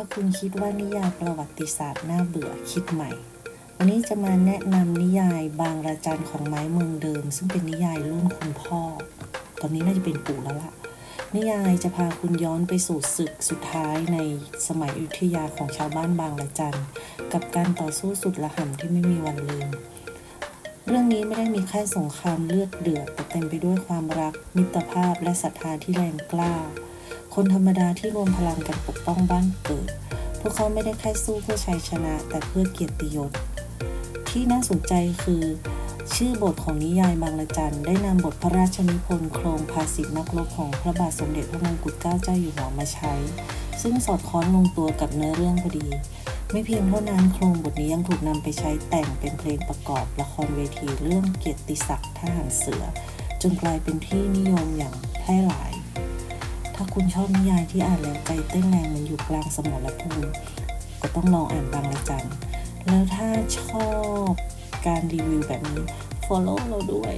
ถ้าคุณคิดว่านิยายประวัติศาสตร์น่าเบื่อคิดใหม่ วันนี้จะมาแนะนำนิยายบางระจันของไม้เมืองเดิม ซึ่งเป็นนิยายรุ่นคุณพ่อ ตอนนี้น่าจะเป็นปู่แล้วล่ะนิยายจะพาคุณย้อนไปสู่ศึกสุดท้ายในสมัยอยุธยาของชาวบ้านบางระจันกับการต่อสู้สุดระห่ำที่ไม่มีวันลืม เรื่องนี้ไม่ได้มีแค่สงครามเลือดเดือดแต่เต็มไปด้วยความรัก มิตรภาพและศรัทธาที่แรงกล้า คนธรรมดาที่รวมพลังกันปกป้องบ้านเกิด พวกเขาไม่ได้แค่สู้เพื่อชัยชนะ แต่เพื่อเกียรติยศ ที่น่าสนใจคือ ชื่อบทของนิยายบางระจันได้นำบทพระราชนิพนธ์โครงภาษิตนักรบของพระบาทสมเด็จพระมงกุฎเกล้าเจ้าอยู่หัวมาใช้ ซึ่งสอดคล้องลงตัวกับเนื้อเรื่องพอดี ไม่เพียงเท่านั้นโครงบทนี้ยังถูกนำไปใช้แต่งเป็นเพลงประกอบละครเวทีเรื่องเกียรติศักดิ์ทหารเสือ จนกลายเป็นที่นิยมอย่างแพร่หลาย คุณชอบนิยายที่อ่านแล้วใจเต้นแรงเหมันอยู่กลางสมรภูมิก็ต้องลองอ่านบางระจันแล้วถ้าชอบการรีวิวแบบนี้ follow เราด้วย